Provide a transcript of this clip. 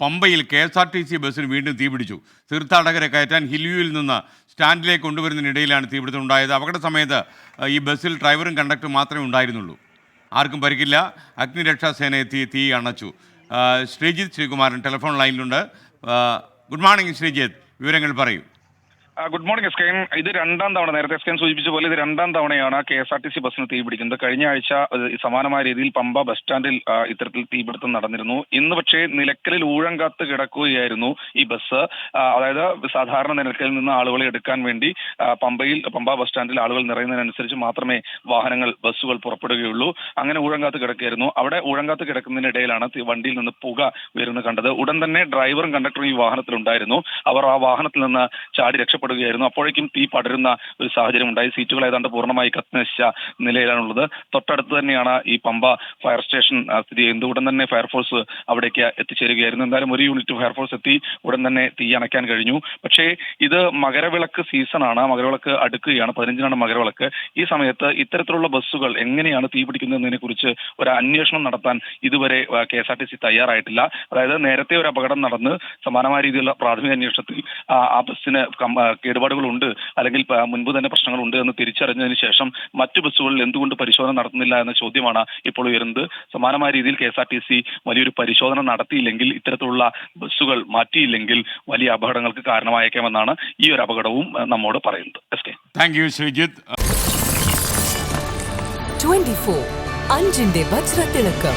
പമ്പയിൽ K S R T C ബസ്സിന് വീണ്ടും തീപിടിച്ചു തീർത്ഥാടകരെ കയറ്റാൻ ഹിൽവ്യൂവിൽ നിന്ന് സ്റ്റാൻഡിലേക്ക് കൊണ്ടുവരുന്നതിനിടയിലാണ് തീപിടുത്തം ഉണ്ടായത്. അപകട സമയത്ത് ഈ ബസ്സിൽ ഡ്രൈവറും കണ്ടക്ടറും മാത്രമേ ഉണ്ടായിരുന്നുള്ളൂ. ആർക്കും പരിക്കില്ല. അഗ്നിരക്ഷാസേന എത്തി തീ അണച്ചു. Sreejith Sreekumaran telephone ലൈനിലുണ്ട്. Good morning Sreejith. വിവരങ്ങൾ പറയൂ. Good morning S K N. ഇത് രണ്ടാം തവണ നേരത്തെ എസ് കെ എൻ സൂചിപ്പിച്ച പോലെ ഇത് രണ്ടാം തവണയാണ് K S R T C ബസ്സിന് തീപിടിക്കുന്നത് കഴിഞ്ഞ ആഴ്ച സമാനമായ രീതിയിൽ പമ്പ ബസ് സ്റ്റാൻഡിൽ ഇത്തരത്തിൽ തീപിടുത്തം നടന്നിരുന്നു. ഇന്ന് പക്ഷേ നിലക്കലിൽ ഊഴം കിടക്കുകയായിരുന്നു ഈ ബസ്. അതായത് സാധാരണ നിലക്കലിൽ നിന്ന് ആളുകളെ എടുക്കാൻ വേണ്ടി പമ്പയിൽ പമ്പ ബസ് സ്റ്റാൻഡിൽ ആളുകൾ നിറയുന്നതിനനുസരിച്ച് മാത്രമേ വാഹനങ്ങൾ ബസ്സുകൾ പുറപ്പെടുകയുള്ളൂ. അങ്ങനെ ഊഴം കിടക്കുകയായിരുന്നു. അവിടെ ഊഴം കിടക്കുന്നതിനിടയിലാണ് വണ്ടിയിൽ നിന്ന് പുക ഉയരുന്നത് കണ്ടത്. ഉടൻ തന്നെ ഡ്രൈവറും കണ്ടക്ടറും ഈ വാഹനത്തിലുണ്ടായിരുന്നു. അവർ ആ വാഹനത്തിൽ നിന്ന് ചാടി രക്ഷപ്പെടുകയായിരുന്നു അപ്പോഴേക്കും തീ പടരുന്ന ഒരു സാഹചര്യം ഉണ്ടായി സീറ്റുകൾ ഏതാണ്ട് പൂർണമായി കത്തിനശിച്ച നിലയിലാണുള്ളത്. തൊട്ടടുത്ത് തന്നെയാണ് ഈ പമ്പ ഫയർ സ്റ്റേഷൻ സ്ഥിതി ചെയ്യുന്നത്. ഉടൻ തന്നെ ഫയർഫോഴ്സ് അവിടേക്ക് എത്തിച്ചേരുകയായിരുന്നു. എന്തായാലും ഒരു യൂണിറ്റ് ഫയർഫോഴ്സ് എത്തി ഉടൻ തന്നെ തീ അണയ്ക്കാൻ കഴിഞ്ഞു. പക്ഷേ ഇത് മകരവിളക്ക് സീസണാണ്. മകരവിളക്ക് അടുക്കുകയാണ്. പതിനഞ്ചിനാണ് മകരവിളക്ക്. ഈ സമയത്ത് ഇത്തരത്തിലുള്ള ബസ്സുകൾ എങ്ങനെയാണ് തീ പിടിക്കുന്നതിനെ കുറിച്ച് ഒരു അന്വേഷണം നടത്താൻ ഇതുവരെ K S R T C തയ്യാറായിട്ടില്ല. അതായത് നേരത്തെ ഒരു അപകടം നടന്ന് സമാനമായ രീതിയിലുള്ള പ്രാഥമിക അന്വേഷണത്തിൽ ആ ബസ്സിന് കേടുപാടുകളുണ്ട്. അല്ലെങ്കിൽ മുൻപ് തന്നെ പ്രശ്നങ്ങളുണ്ട് എന്ന് തിരിച്ചറിഞ്ഞതിന് ശേഷം മറ്റു ബസ്സുകളിൽ എന്തുകൊണ്ട് പരിശോധന നടത്തുന്നില്ല എന്ന ചോദ്യമാണ് ഇപ്പോൾ ഉയരുന്നത്. സമാനമായ രീതിയിൽ K S R T C വലിയൊരു പരിശോധന നടത്തിയില്ലെങ്കിൽ ഇത്തരത്തിലുള്ള ബസ്സുകൾ മാറ്റിയില്ലെങ്കിൽ വലിയ അപകടങ്ങൾക്ക് കാരണമായേക്കാമെന്നാണ് ഈ ഒരു അപകടവും നമ്മോട് പറയുന്നത്. S K. Thank you Sreejith. Twenty four അഞ്ചിന്റെ വജ്രത്തിളക്കം.